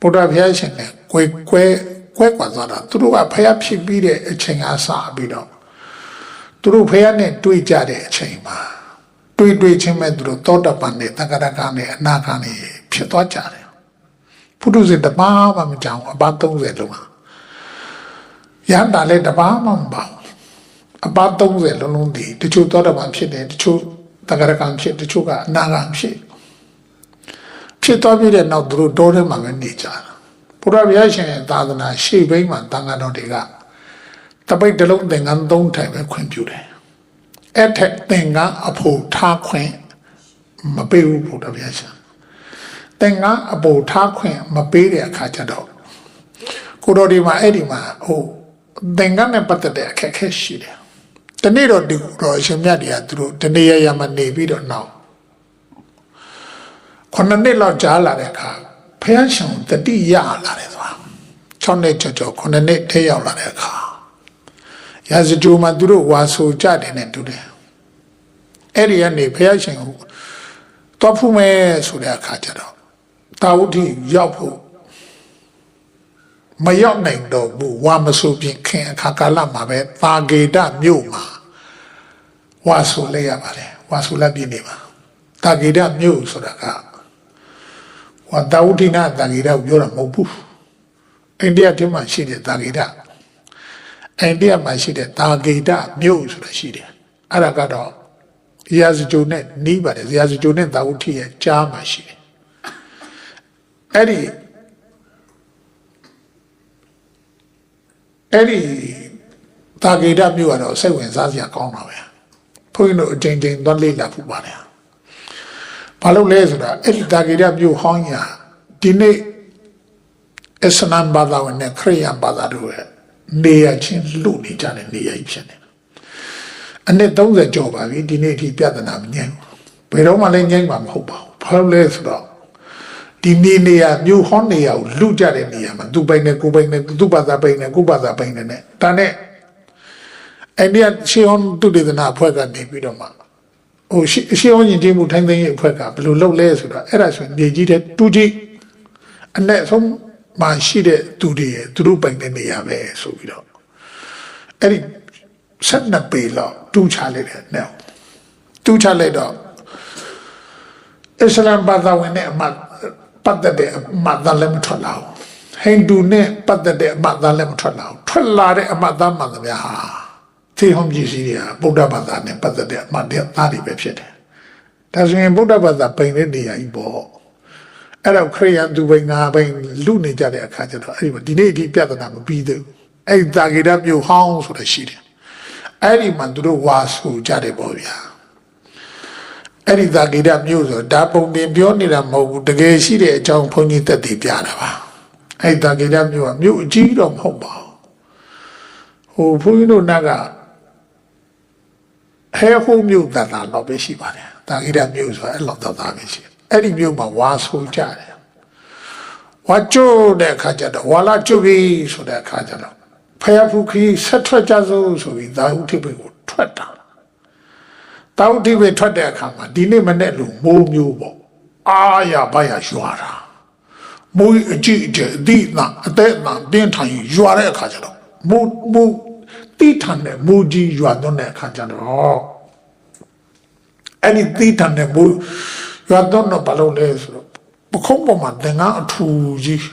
ဗုဒ္ဓဘုရားရှင်နဲ့ကွဲကွဲကွဲကွာသွားတာသူတို့ကဘုရားဖြစ်ပြီးတဲ့အချိန်အားစပြီးတော့သူတို့ဘုရားနဲ့တွေ့ကြတဲ့အချိန်မှာတွေ့တွေ့ချင်းမဲ့သူတို့သောတပန်နဲ့တက္ကရကနဲ့အနာကနဲ့ဖြစ်သွားကြတယ်ဘုဒ္ဓဇင်တပါးမှမကြောင်အပါ30လုံးဟာရဟန္တာလည်းတပါးမှမပါဘူးအပါ30လုံးလုံးဒီတချို့သောတပန်ဖြစ်တယ်တချို့တက္ကရကဖြစ်တချို့ကအနာကဖြစ် ဖြစ်သွားပြီးတဲ့နောက်သူတို့တောထဲမှာပဲနေကြတာဘုရားဘုရားရှင်ရဲ့သာသနာရှေ့ဘိန်းမှာတန်ခါတော်တွေကတပိတ်တစ်လုံးသင်္ကန်းသုံးထိုင်ပဲခွင့်ပြုတယ်အဲ့ထက်သင်္ကန်းအဖို့ထားခွင့်မပေးဘူးဘုရားဘုရားရှင်သင်္ကန်းအဖို့ထားခွင့်မပေးတဲ့အခါကျတော့ကိုတော်ဒီမှာအဲ့ဒီမှာဟိုသင်္ကန်းနဲ့ပတ်သက်တဲ့အခက်အခဲရှိတယ်တနေ့တော့ဒီကိုတော်ရှင်မြတ်တွေကသူတို့တနေ့ရရမနေပြီးတော့နောက် ခုနှစ်နှစ်လောက်ကြာလာတဲ့အခါဖះရှင်တတိရလာတယ်ဆိုတာ6နှစ်ကျော်ကျော်ခုနှစ်နှစ်ထဲရောက်လာတဲ့အခါရာဇဂျိုမှာသူတို့ဝါဆိုကြတယ်နဲ့တူတယ်အဲ့ဒီကနေဖះရှင်ကိုတော့ဖူးမယ်ဆိုတဲ့အခါကျတော့တာဝတိရောက်ဖို့မရောက်နိုင်တော့ဘူးဝါမဆိုပြင်ခင်အခါကာလမှာပဲသာဂေတမြို့မှာဝါဆိုလဲရပါတယ်ဝါဆိုလက်ပြနေပါသာဂေတမြို့ဆိုတာက ဝါတာဝတိနာသာဂေတကိုပြောတာမဟုတ်ဘူးအိန္ဒိယထဲမှာရှိတဲ့သာဂေတအိန္ဒိယမှာရှိတဲ့သာဂေတမြို့ဆိုတာရှိတယ်အဲ့ဒါကတော့ရာဇဂျုံနဲ့နီးပါတယ်ရာဇဂျုံနဲ့သာဝတိရဲ့ကြားမှာရှိတယ်အဲ့ဒီအဲ့ဒီတာဂေတမြို့ကတော့စိတ်ဝင်စားစရာကောင်းတာပဲဘုန်းကြီးတို့အချိန်ချင်းသွားလေ့လာဖို့ပါတယ် ဘာလို့လဲဆိုတာအဲ့ဒီတာဂေတမြို့ဟောင်းညာဒီနေ့အစ္စလမ်ဘာသာဝင်နဲ့ခရစ်ယာန်ဘာသာတို့ရဲ့နေရာချင်းလူနေကြတဲ့နေရာကြီးဖြစ်နေတယ်အနှစ်30ကျော်ပါပြီဒီနေ့အထိပြဿနာမငြိမ်းဘူးဘယ်တော့မှလည်းငြိမ်းမှာမဟုတ်ပါဘူးဘာလို့လဲဆိုတော့ဒီနေနေရမြို့ဟောင်းနေရကိုလူကြတဲ့နေရာမှာသူပိုင်နဲ့ကိုပိုင်နဲ့သူဘာသာပိုင်နဲ့ကိုဘာသာပိုင်နဲ့နဲ့ဒါနဲ့အိန္ဒိယရှေးဟောင်းသူတေသနာအဖွဲ့ကနေပြီးတော့မှ ဟိုရှေးရှေးဟောင်းယဉ်ကျေးမှုထိုင်းသိမ်းရေးအဖွဲ့ကဘယ်လိုလုပ်လဲဆိုတော့အဲ့ဒါဆိုရင်မြေကြီးတဲ့တူကြီးအနဲ့ဆုံးမှရှိတဲ့သူတွေရဲ့သူတို့ပိုင်တဲ့နေရာပဲဆိုပြီးတော့အဲ့ဒီဆက်နှစ်ပေလောက်တူးချလိုက်တယ်နဲ့တူးချလိုက်တော့အစ္စလမ်ဘာသာဝင်နဲ့အမတ်ပတ်သက်တဲ့အမတ်သားလည်းမထွက်လာဘူးဟိန္ဒူနဲ့ပတ်သက်တဲ့အမတ်သားလည်းမထွက်လာဘူးထွက်လာတဲ့အမတ်သားမှန်သမျှဟာ သေဟောင်းပစ္စည်းတွေကဗုဒ္ဓဘာသာနဲ့ပတ်သက်တဲ့အမတ်တဲ့သားတွေပဲဖြစ်တယ်ဒါဆိုရင်ဗုဒ္ဓဘာသာပိန်တဲ့နေရာကြီးပေါ့အဲ့တော့ခရိယန်သူပိန်ငါပိန်လူနေကြတဲ့အခါကျတော့အဲ့ဒီမှာဒီနေ့ဒီပြဿနာမပြီးသေးဘူးအဲ့ဒီတာဂေရမြို့ဟောင်းဆိုတာရှိတယ်အဲ့ဒီမှာသူတို့ဝါဆိုကြတယ်ပေါ့ဗျာအဲ့ဒီသာဂိတမြို့ဆိုဒါပုံတင်ပြောနေတာမဟုတ်ဘူးတကယ်ရှိတဲ့အကြောင်းဘုန်းကြီးသက်တည်ပြတာပါအဲ့ဒီသာဂိတမြို့ကမြို့အကြီးတော့မဟုတ်ပါဘူးဟိုဘုန်းကြီးတို့နတ်က ဟဲဟိုမြို့တတာတော့ပဲရှိပါတယ်သာဂိတမြို့ဆိုအဲ့လောက်တတာပဲရှိအဲ့ဒီမြို့မှာဝါဆိုကြတယ်ဝါကျိုးတဲ့အခါကျတော့ဝါလာကျုပ်ကြီးဆိုတဲ့အခါကျတော့ဖယားဖူခီဆက်ထွက်ကြစို့ဆိုပြီးသာဟုထိပ်ကိုထွက်တာတောင်းတိပဲထွက်တဲ့အခါမှာဒီနေ့မနေ့လို့မိုးမျိုးပေါ့အာရပါရရွာတာမိုးအကြည့်အကျအသည့်နာအသက်နာပြင်းထန်ရွာတဲ့အခါကျတော့မိုးမိုး တိထန်တဲ့မိုးကြီးရွာတော့တဲ့အခါကျတော့အဲ့ဒီတိထန်တဲ့မိုးရွာတော့တော့ဘာလို့လဲဆိုတော့ပခုံးပေါ်မှာတင်ကအထူကြီး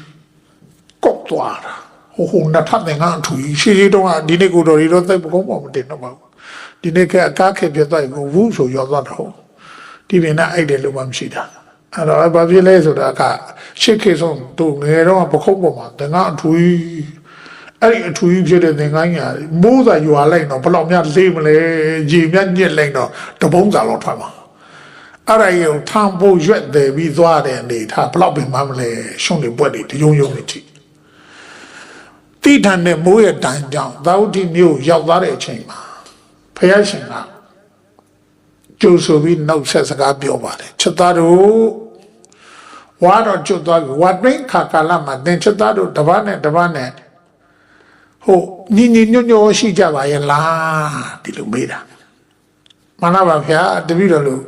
ကောက်သွားတာဟိုဟိုနှစ်ထပ်တင်ကအထူကြီးရှေးရှေးတော့ဒီနေ့ကိုတော်ရီတော့သိပခုံးပေါ်မတင်တော့ပါဘူးဒီနေ့ကအကားခေပြသွားရင်ဝူးဆိုရောသွားတော့ဒီပင်နဲ့အိုက်တယ်လို့မှမရှိတာအဲ့တော့ဘာဖြစ်လဲဆိုတာကရှစ်ခေဆုံးသူငယ်တော့ပခုံးပေါ်မှာတငါအထူကြီး အဲ့ဒီအထူကြီးဖြစ်တဲ့သင်္ကန်းညာမိုးစာရွာလိုက်တော့ဘလောက်များလေးမလဲရေမြညစ်လိုက်တော့တပုံးစာတော့ထွက်မှာအဲ့ဒါရုံထံဖို့ရွက်တယ်ပြီးသွားတဲ့အနေထားဘလောက်ပင်မမလဲရှုံးနေပွက်တွေတယုံယုံနေကြည့်တိထန်တဲ့မိုးရဲ့တန်ကြောင့်သာဝတိမြို့ရောက်သွားတဲ့အချိန်မှာဖယားရှင်ကကြိုးဆိုပြီးနောက်ဆက်စကားပြောပါတယ်ချက်သားတို့ဝါတော့ကျွတ်သွားပြီဝါတွင်းခါကာလမှာသင်ချက်သားတို့တပတ်နဲ့တပတ်နဲ့ ဟိုညီညီညွတ်ညွတ်ရှိကြပါရဲ့လားဒီလိုမေးတာမှန်ပါဗျာတပည့်တော်လို့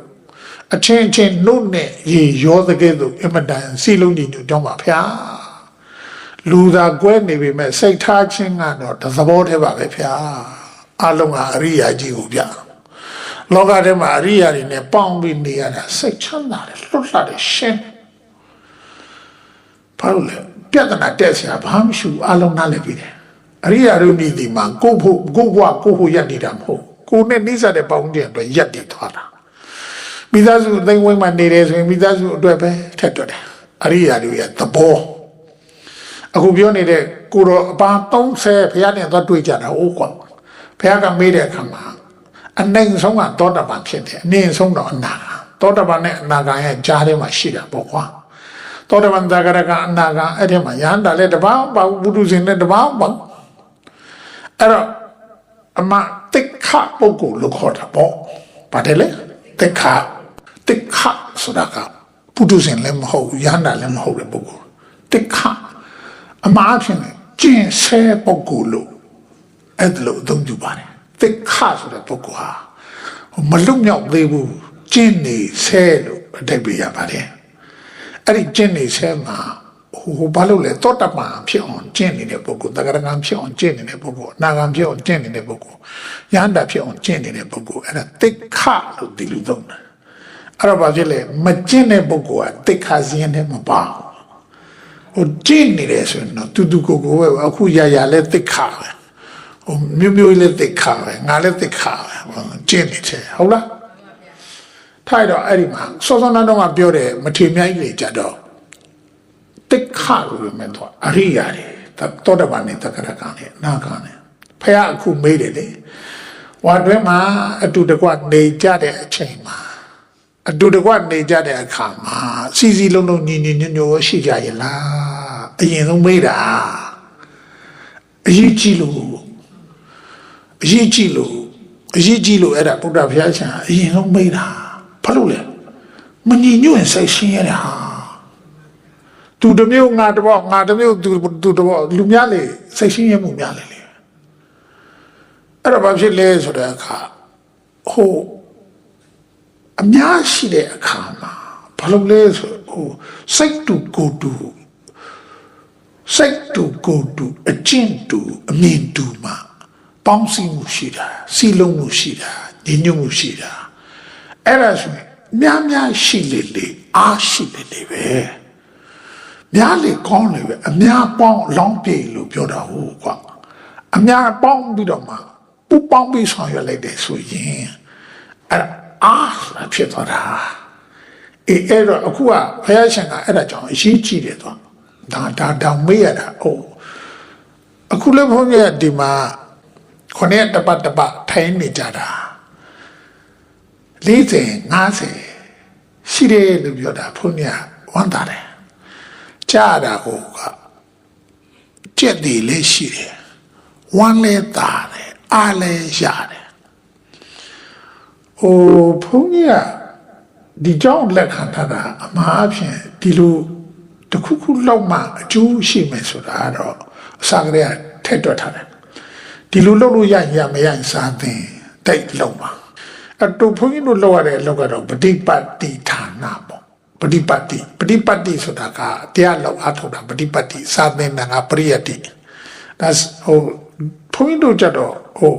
အချင်းချင်းနှုတ်နဲ့ရေရောတဲ့ကဲ့သို့အမတန်စီလုံးညီညွတ်ကြောင်းပါဗျာလူသာကွဲနေပေမဲ့စိတ်ထားခြင်းကတော့တသဘောတည်းပါပဲဗျာအလုံးဟာအရိယာကြီးကိုဗျာလောကထဲမှာအရိယာတွေနဲ့ပေါင်းပြီးနေရတာစိတ်ချမ်းသာတယ်လွတ်လပ်တယ်ရှင်းဘာလို့လဲပြဿနာတက်စရာဘာမှမရှိဘူးအလုံးနားလည်ပြီးတယ် အရိယာတို့ဤဒီမှာကိုယ့်ဖို့ကိုယ့်ဘဝကိုယ့်ဖို့ရက်နေတာမဟုတ်ကိုယ်နဲ့နှိစတဲ့ပေါင်းတဲ့အတွက်ရက်တည်သွားတာမိသားစုသိမ့်ဝိုင်းမှာနေတယ်ဆိုရင်မိသားစုအတွက်ပဲထက်တွက်တယ်အရိယာတို့ရဲ့သဘောအခုပြောနေတဲ့ကိုတော့အပါ30ဘုရားနဲ့သွားတွေ့ကြတာဟုတ်ကွာဘုရားကမေးတဲ့အခါမှာအနိုင်ဆုံးကသောတာပန်ဖြစ်တယ်အနည်းဆုံးတော့အနာဂံသောတာပန်နဲ့အနာဂံရဲ့ကြားထဲမှာရှိတာပေါ့ကွာသောတာပန်သဂရကအနာဂံအဲ့ဒီမှာယန္တာလည်းတပောင်းပါဘုဒ္ဓရှင်လည်းတပောင်းပါ အဲ့တော့အမတိခပုဂ္ဂိုလ်လို့ခေါ်တာပေါ့ပါတယ်လေတိခတိခဆိုတာကဘုဒ္ဓရှင်လည်းမဟုတ်ယန္တာလည်းမဟုတ်တဲ့ပုဂ္ဂိုလ်တိခအမှားဖြစ်နေကျင့်ဆဲပုဂ္ဂိုလ်လို့အဲ့ဒါလို့အသုံးပြုပါတယ်သိခဆိုတဲ့ပုဂ္ဂိုလ်ဟာဟိုမလွတ်မြောက်သေးဘူးကျင့်နေဆဲလို့အတိတ်ပြရပါတယ်အဲ့ဒီကျင့်နေဆဲမှာ ဟိုဘာလို့လဲတောတပံဖြစ်အောင်ကျင့်နေတဲ့ပုဂ္ဂိုလ်တဂရကံဖြစ်အောင်ကျင့်နေတဲ့ပုဂ္ဂိုလ်အနာဂံဖြစ်အောင်ကျင့်နေတဲ့ပုဂ္ဂိုလ်ယန္တာဖြစ်အောင်ကျင့်နေတဲ့ပုဂ္ဂိုလ်အဲ့ဒါသိခလို့ဒီလိုသုံးတယ်အဲ့တော့ဘာဖြစ်လဲမကျင့်တဲ့ပုဂ္ဂိုလ်ကသိခစင်းနဲ့မပါဘူးဟိုကြည့်နေတယ်ဆိုရင်တော့တူတူကိုကိုပဲအခုရရလဲသိခါပဲဟိုမျိုးမျိုးလဲသိခါပဲငါလဲသိခါပဲဟိုကြည့်နေတယ်ဟုတ်လားထိုက်တော့အဲ့ဒီမှာစောစောနာတော့ကပြောတယ်မထေမြိုင်းကြီးကြတော့ သိခါလို့ပြောမယ်တော့အရိယာတွေတောတပန်နဲ့တက္ကရကံနဲ့နာကံနဲ့ဖះအခုမေးတယ်လေဝါတွင်းမှာအတူတကွနေကြတဲ့အချိန်မှာအတူတကွနေကြတဲ့အခါမှာစီစီလုံးလုံးညီညီညွတ်ညွတ်ရှိကြရဲ့လားအရင်ဆုံးမေးတာအရေးကြီးလို့အရေးကြီးလို့အရေးကြီးလို့အဲ့ဒါဗုဒ္ဓဘုရားရှင်အရင်ဆုံးမေးတာဘာလို့လဲမညီညွတ်ရင်စိတ်ရှင်းရတာ သူတစ်မျိုးငါတစ်ပေါ့ငါတစ်မျိုးသူသူတစ်ပေါ့လူများလေစိတ်ရှင်းရမှုများလေလေအဲ့တော့ဘာဖြစ်လဲဆိုတဲ့အခါဟိုအများရှိတဲ့အခါမှာဘာလို့လဲဆိုဟိုစိတ်တူကိုတူစိတ်တူကိုတူအကျင့်တူအမြင်တူမှာပေါင်းစည်းမှုရှိတာစီလုံးမှုရှိတာညီညွတ်မှုရှိတာအဲ့ဒါဆိုရင်များများရှိလေလေအားရှိလေလေပဲ များလေကောင်းလေပဲအများပေါင်းလောင်းပြေလို့ပြောတာဟုတ်ကွာအများပေါင်းပြီးတော့မှပူပေါင်းပြီးဆောင်ရွက်လိုက်တယ်ဆိုရင်အဲ့ဒါအားလာဖြစ်သွားတာအေးအဲ့တော့အခုကဘုရားရှင်ကအဲ့ဒါကြောင့်အရေးကြီးတယ်တော့ဒါဒါတောင်မေးရတာဟုတ်အခုလည်းဘုန်းကြီးကဒီမှာခொနဲ့တပတ်တပတ်ထိုင်နေကြတာ40 50ရှိတယ်လို့ပြောတာဘုန်းကြီးကဝမ်းသာတယ် ကြားတာဟိုကကြက်တွေလည်းရှိတယ်ဝမ်းလည်းသာတယ်အားလည်းရတယ်ဟိုဘုန်းကြီးကဒီကြောင့်လက်ခံထားတာအမှားအဖြစ်ဒီလိုတစ်ခုခုလောက်မှအကျိုးရှိမယ်ဆိုတာကတော့အစကတည်းကထည့်တွက်ထားတယ်ဒီလိုလုပ်လို့ရရင်ရမရရင်စားသင်တိတ်လုံးပါအတူဘုန်းကြီးတို့လောက်ရတဲ့အလုပ်ကတော့ပฏิပတ်တိဌာနပေါ့ ပฏิပတ်တိပฏิပတ်တိဆိုတာကတရားလောက်အားထုတ်တာပฏิပတ်တိစားသင်တာကပရိယတ္တိဒါဟိုဘုန်းကြီးတို့ကြတော့ဟို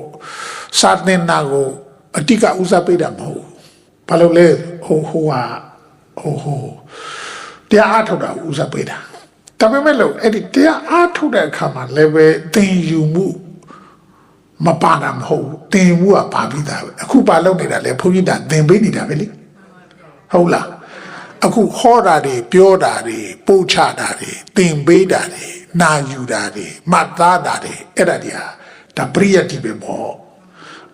စားသင်တာကို အတိကဥစားပေးတာမဟုတ်ဘူးဘာလို့လဲဟိုဟိုဟာဟိုဟိုတရားအားထုတ်တာဥစားပေးတာဒါပေမဲ့လို့အဲ့ဒီတရားအားထုတ်တဲ့အခါမှာလည်းပဲသင်ယူမှုမပါတာမဟုတ်ဘူးသင်မှုကပါပြီးသားပဲအခုပါလုပ်နေတာလေဘုန်းကြီးတာသင်ပေးနေတာပဲလေဟုတ်လား အခုခေါ်တာတွေပြောတာတွေပို့ချတာတွေသင်ပေးတာတွေနာယူတာတွေမှတ်သားတာတွေအဲ့ဒါတွေဟာဒါပရိယတ်တိပဲပေါ့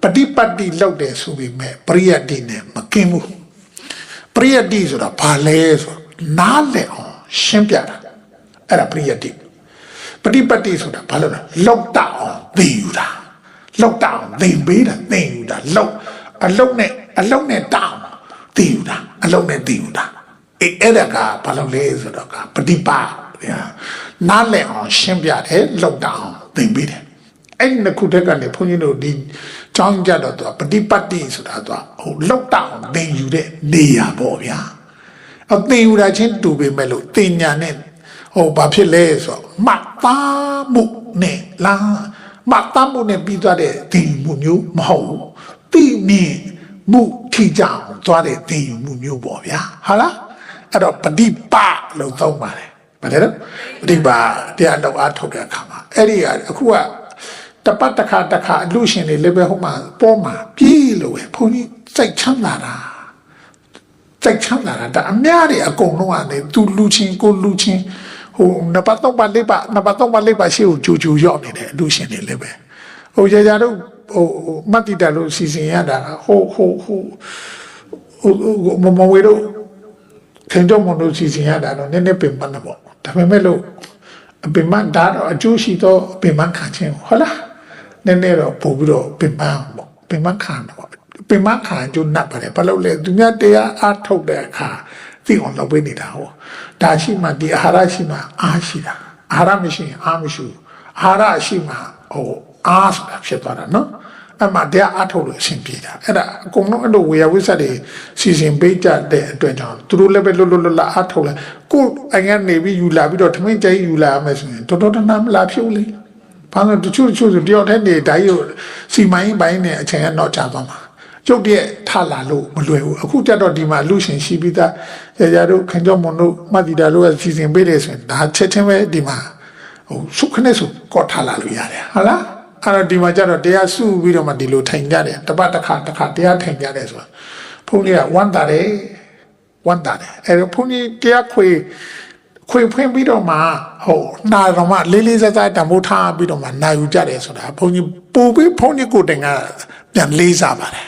ပฏิပတ်တိလောက်တယ်ဆိုပေမဲ့ပရိယတ်တိနဲ့မကင်းဘူးပရိယတ်တိဆိုတာဘာလဲဆိုနားလည်အောင်ရှင်းပြတာအဲ့ဒါပရိယတ်တိပฏิပတ်တိဆိုတာဘာလို့လဲလောက်တအောင်သိယူတာလောက်တအောင်သိပေးတာသိယူတာလောက်အလုတ်နဲ့အလုတ်နဲ့တောင်းသိယူတာအလုတ်နဲ့သိယူတာ အဲ့အဲ့ဒါကဘာလို့လဲဆိုတော့ကပฏิပတ်နားလည်အောင်ရှင်းပြတယ်လောက်တအောင်သိပေးတယ်အဲ့ဒီနှစ်ခုတည်းကနေဘုန်းကြီးတို့ဒီကြောင်းကြတော့သူကပฏิပတ်တိဆိုတာသူကဟိုလောက်တောင်သင်ယူတဲ့နေရာပေါ့ဗျာအသင်ယူတာချင်းတူပေမဲ့လို့တင်ညာနဲ့ဟိုဘာဖြစ်လဲဆိုတော့မှတ်သားမှုနဲ့လားမှတ်သားမှုနဲ့ပြီးသွားတဲ့သင်ယူမှုမျိုးမဟုတ်ဘူးပြီးမြင်မှုထိကြအောင်သွားတဲ့သင်ယူမှုမျိုးပေါ့ဗျာဟာလား အဲ့တော့ပฏิပါလို့သုံးပါတယ်ဗါတယ်နော်ပฏิပါတရားလောက်အားထုတ်တဲ့အခါမှာအဲ့ဒီကအခုကတပတ်တစ်ခါတစ်ခါအလူရှင်တွေလည်းပဲဟိုမှာပေါ်မှာပြေးလို့ပဲဘုန်းကြီးစိတ်ချမ်းသာတာစိတ်ချမ်းသာတာဒါအများတွေအကုန်လုံးကနေသူလူချင်းကိုလူချင်းဟိုနံပါတ်3ပါ4ပါနံပါတ်3ပါ4ပါရှေ့ကိုဂျူဂျူရောက်နေတယ်အလူရှင်တွေလည်းပဲဟိုရရတို့ဟိုမတ်တီတာလို့စီစဉ်ရတာဟိုဟိုဟိုဟိုမမဝေတို့ ခင်ဗျမတို့စီစဉ်ရတာတော့နည်းနည်းပင်ပန်းတော့ဒါပေမဲ့လို့အပင်မဒါတော့အကျိုးရှိတော့ပင်မခံခြင်းဟုတ်လားနည်းနည်းတော့ပို့ပြီးတော့ပင်ပန်းပေါ့ပင်မခံတော့ပင်မခံကျုံနပ်ပါတယ်ဘာလို့လဲသူများတရားအားထုတ်တဲ့အခါသိအောင်လုပ်ပေးနေတာဟောဒါရှိမှဒီအာဟာရရှိမှအားရှိတာအာဟာရမရှိရင်အားမရှိဘူးအာဟာရရှိမှဟိုအားဆိုတာဖြစ်သွားတာနော် အမှတရားအားထုတ်လို့အဆင်ပြေတာအဲ့ဒါအကုန်လုံးအဲ့လိုဝေယဝိသတ်တွေစီစဉ်ပေးကြတဲ့အတွက်ကြောင့်သူတို့လည်းပဲလွတ်လွတ်လပ်လပ်အားထုတ်လဲကိုယ်အငန်းနေပြီးယူလာပြီးတော့ထမင်းကြိုင်ယူလာရမယ်ဆိုရင်တော်တော်တနာမလားဖြုတ်လေဘာလို့တချို့တချို့ဆိုတယောက်တည်းနေတိုင်းကိုစီမိုင်းပိုင်းနဲ့အချိန်ကတော့ကြာသွားမှာကျုပ်တည်းထလာလို့မလွယ်ဘူးအခုကြတော့ဒီမှာလူရှင်ရှိပြီးသားရရတို့ခင်ကျော်မွန်တို့မတ်တီတာတို့ကစီစဉ်ပေးတယ်ဆိုရင်ဒါချက်ချင်းပဲဒီမှာဟိုစုခနဲ့စုကောထလာလို့ရတယ်ဟုတ်လား အဲ့တော့ဒီမှာကြတော့တရားစုပြီးတော့မှဒီလိုထိုင်ကြတယ်တပတ်တစ်ခါတစ်ခါတရားထိုင်ကြတယ်ဆိုတာဘုန်းကြီးကဝမ်းတာတယ်ဝမ်းတာတယ်အဲ့တော့ဘုန်းကြီးတရားခွေခွေဖွင့်ပြီးတော့မှဟိုနာတော်မှလေးလေးစားစားတံမိုးထားပြီးတော့မှနာယူကြတယ်ဆိုတာဘုန်းကြီးပူပြီးဘုန်းကြီးကိုယ်တိုင်ကပြန်လေးစားပါတယ်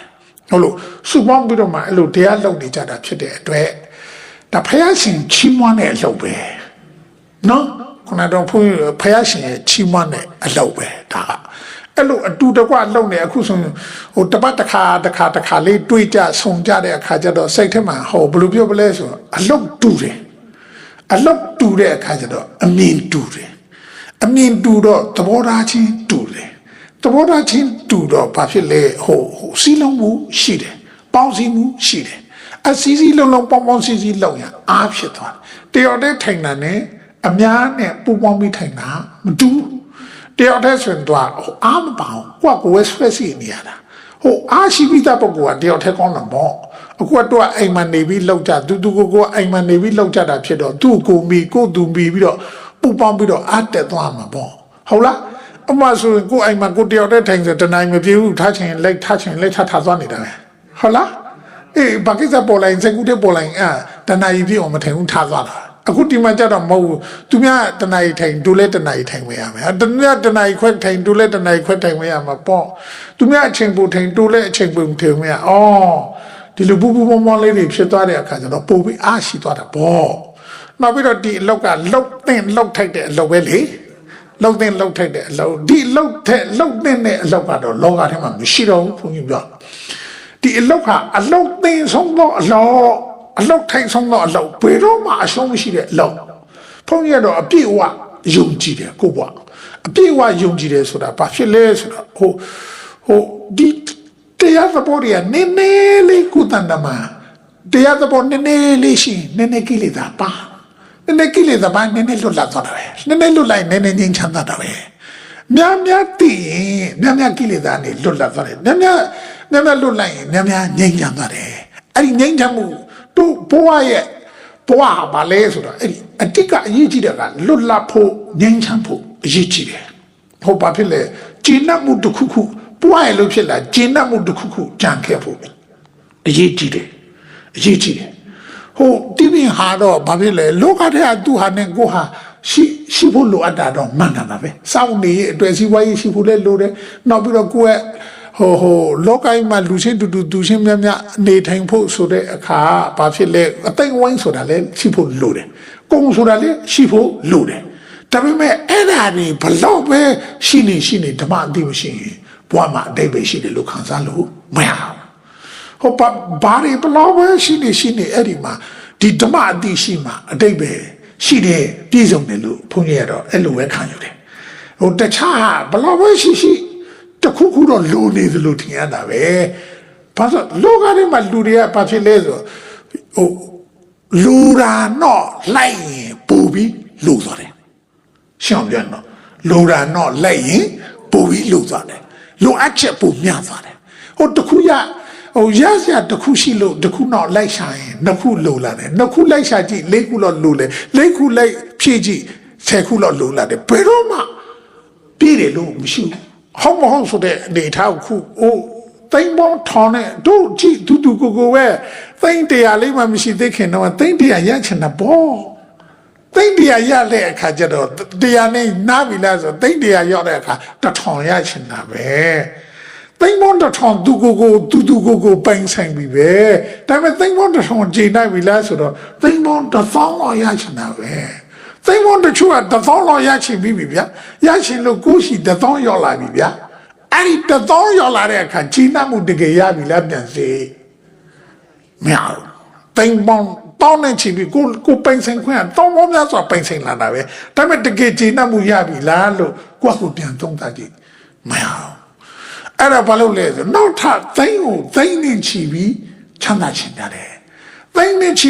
ဟုတ်လို့စုပေါင်းပြီးတော့မှအဲ့လိုတရားလုပ်နေကြတာဖြစ်တဲ့အတွက်ဒါဖယားရှင်ချီးမွမ်းတဲ့အလုပ်ပဲနော်ခုနတော့ဘုန်းကြီးဖယားရှင်ရဲ့ချီးမွမ်းတဲ့အလုပ်ပဲဒါက အဲ့လိုအတူတကွလုပ်နေအခုဆိုရင်ဟိုတပတ်တစ်ခါတစ်ခါတစ်ခါလေးတွေးကြဆုံကြတဲ့အခါကျတော့စိတ်ထဲမှာဟောဘယ်လိုပြောပလဲဆိုတော့အလုပ်တူတယ်အလောက်တူတဲ့အခါကျတော့အမြင်တူတယ်အမြင်တူတော့သဘောထားချင်းတူတယ်သဘောထားချင်းတူတော့ဘာဖြစ်လဲဟိုဟိုစီးလုံးမှုရှိတယ်ပေါင်းစည်းမှုရှိတယ်အစည်းစည်းလုံးလုံးပေါင်းပေါင်းစည်းစည်းလုံးရအားဖြစ်သွားတယ်တယောက်တည်းထိုင်တာနဲ့အများနဲ့ပူပေါင်းပြီးထိုင်တာမတူဘူး တယောက်တည်းဆိုရင်တော့ဟိုအားမပေါအောင်ကိုယ့်ကိုယ်ဝဲဆွဲစီနေရတာဟိုအားရှိပြီးသားပုဂ္ဂိုလ်ကတယောက်တည်းကောင်းတာပေါ့အခုကတော့အိမ်မှာနေပြီးလောက်ကြသူသူကိုကိုအိမ်မှာနေပြီးလောက်ကြတာဖြစ်တော့သူ့ကိုမီကိုသူမီပြီးတော့ပူပေါင်းပြီးတော့အားတက်သွားမှာပေါ့ဟုတ်လားအမှဆိုရင်ကိုအိမ်မှာကိုတယောက်တည်းထိုင်ဆိုတနိုင်မပြေဘူးထားချင်လက်ထားချင်လက်ထားထားသွားနေတာပဲဟုတ်လားအေးဘာကိစ္စပေါ်လိုက်စကူတဲ့ပေါ်လိုက်အာတနိုင်ပြည့်အောင်မထိုင်ဘူးထားသွားတာ အခုဒီမှာကြတော့မဟုတ်ဘူးသူများတနားရီထိုင်ဒူလဲတနားရီထိုင်ဝဲရမယ်တနားတနားရီခွက်ထိုင်ဒူလဲတနားရီခွက်ထိုင်ဝဲရမှာပေါ့သူများအချိန်ပူထိုင်ဒူလဲအချိန်ပူထိုင်ဝဲရအော်ဒီလိုပူပူမောမောလေးတွေဖြစ်သွားတဲ့အခါကျတော့ပို့ပြီးအားရှိသွားတာပေါ့နောက်ပြီးတော့ဒီအလောက်ကလှုပ်တဲ့လှုပ်ထိုက်တဲ့အလောက်ပဲလေလှုပ်တဲ့လှုပ်ထိုက်တဲ့အလောက်ဒီလှုပ်တဲ့လှုပ်တဲ့အလောက်ကတော့လောကထဲမှာမရှိတော့ဘူးဘုန်းကြီးပြောဒီအလောက်ကအလောက်သိမ်းဆုံးသောအလောက် အလောက်ထိုင်ဆုံးသောအလောက်ဘယ်တော့မှအရှုံးမရှိတဲ့အလောက်ဘုန်းကြီးကတော့အပြည့်အဝယုံကြည်တယ်ကိုဘွားအပြည့်အဝယုံကြည်တယ်ဆိုတာဘာဖြစ်လဲဆိုတော့ဟိုဟိုဒီတရားသဘောတွေကနည်းနည်းလေးကုသန္တမှာတရားသဘောနည်းနည်းလေးရှိရင်နည်းနည်းကိလေသာပါနည်းနည်းကိလေသာပါနည်းနည်းလွတ်လပ်သွားတာပဲနည်းနည်းလွတ်လိုက်နည်းနည်းငြိမ်းချမ်းသာတာပဲများများတည်ရင်များများကိလေသာနေလွတ်လပ်သွားတယ်များများများများလွတ်လိုက်ရင်များများငြိမ်းချမ်းသွားတယ်အဲ့ဒီငြိမ်းချမ်းမှု တို့ဘဝရဲ့ဘဝဟာဘာလဲဆိုတော့အဲ့ဒီအတိတ်ကအရေးကြီးတဲ့ကလွတ်လပ်ဖို့ငြိမ်းချမ်းဖို့အရေးကြီးတယ်ဟုတ်ပါဖြစ်လေကျင့်တတ်မှုတစ်ခုခုဘဝရဲ့လို့ဖြစ်လာကျင့်တတ်မှုတစ်ခုခုကြံခဲ့ဖို့အရေးကြီးတယ်အရေးကြီးတယ်ဟိုတိပင်ဟာတော့ဘာဖြစ်လဲလောကထဲကသူဟာနဲ့ကိုဟာရှိရှိဖို့လိုအပ်တာတော့မှန်တာပါပဲစောင့်နေရဲ့အတွေ့အစီဝါရေးရှိဖို့လည်းလိုတယ်နောက်ပြီးတော့ကိုယ့်ရဲ့ ဟိုဟိုလောကကြီးမှာလူချင်းတူတူသူချင်းများများနေထိုင်ဖို့ဆိုတဲ့အခါဘာဖြစ်လဲအသိဝိုင်းဆိုတာလည်းရှိဖို့လိုတယ်ကုံဆိုတာလည်းရှိဖို့လိုတယ်ဒါပေမဲ့အဲ့ဒါတွေဘလောက်ပဲရှိနေရှိနေဓမ္မအသိမရှိရင်ဘဝမှာအတိတ်ပဲရှိတယ်လို့ခံစားလို့မရဘူးဟိုဘာဘာတွေဘလောက်ပဲရှိနေရှိနေအဲ့ဒီမှာဒီဓမ္မအသိရှိမှအတိတ်ပဲရှိတယ်ပြည့်စုံတယ်လို့ဘုန်းကြီးကတော့အဲ့လိုပဲခံယူတယ်ဟိုတခြားဘလောက်ပဲရှိရှိ တခုခုတော့လိုနေသလိုထင်ရတာပဲဘာလို့လောကထဲမှာလူတွေကဘာဖြစ်လဲဆိုဟိုလူရာတော့လိုက်ရင်ပူပြီးလိုသွားတယ်ရှောင်းပြန်တော့လိုတာတော့လိုက်ရင်ပိုပြီးလိုသွားတယ်လိုအပ်ချက်ပိုများသွားတယ်ဟိုတခုရဟိုရစရာတခုရှိလို့တခုတော့လိုက်ရှာရင်နှစ်ခုလိုလာတယ်နှစ်ခုလိုက်ရှာကြည့်လေးခုတော့လိုလေလေးခုလိုက်ဖြည့်ကြည့်ဆယ်ခုတော့လိုလာတယ်ဘယ်တော့မှပြည့်တယ်လို့မရှိဘူး ဟောင်းမဟောင်းဆိုတဲ့အနေထားကိုခုအိုးသိမ့်ပေါင်းထောင်းတဲ့တို့ကြည့်တူတူကိုကိုပဲသိမ့်တရားလေးမှမရှိသေးခင်တော့သိမ့်တရားရချင်တာပေါ့သိမ့်တရားရတဲ့အခါကျတော့တရားနဲ့နားပြီလားဆိုသိမ့်တရားရောက်တဲ့အခါတထောင်ရချင်တာပဲသိမ့်ပေါင်းတထောင်သူကိုကိုတူတူကိုကိုပိုင်ဆိုင်ပြီပဲဒါပေမဲ့သိမ့်ပေါင်းတထောင်ချိန်နိုင်ပြီလားဆိုတော့သိမ့်ပေါင်းတစ်သောင်းတော့ရချင်တာပဲ သိမ့်မွန်တချို့ကတစ်သောင်းလောက်ရချင်ပြီးပြီဗျာရချင်လို့ကိုယ်ရှိတစ်သောင်းရောက်လာပြီဗျာအဲ့ဒီတစ်သောင်းရောက်လာတဲ့အခါကြီးနှံ့မှုတကယ်ရပြီလားပြန်စေမရဘူးသိမ့်ပေါင်းတောင်းနေချင်ပြီးကိုကိုပိုင်ဆိုင်ခွင့်ကတောင်းပေါင်းများစွာပိုင်ဆိုင်လာတာပဲဒါပေမဲ့တကယ်ကြီးနှံ့မှုရပြီလားလို့ကိုယ့်ကိုပြန်သုံးသပ်ကြည့်မရဘူးအဲ့ဒါဘာလို့လဲဆိုနောက်ထပ်သိမ့်ကိုသိမ့်နေချီပြီးချမ်းသာချင်ကြတယ်သိမ့်နေချီ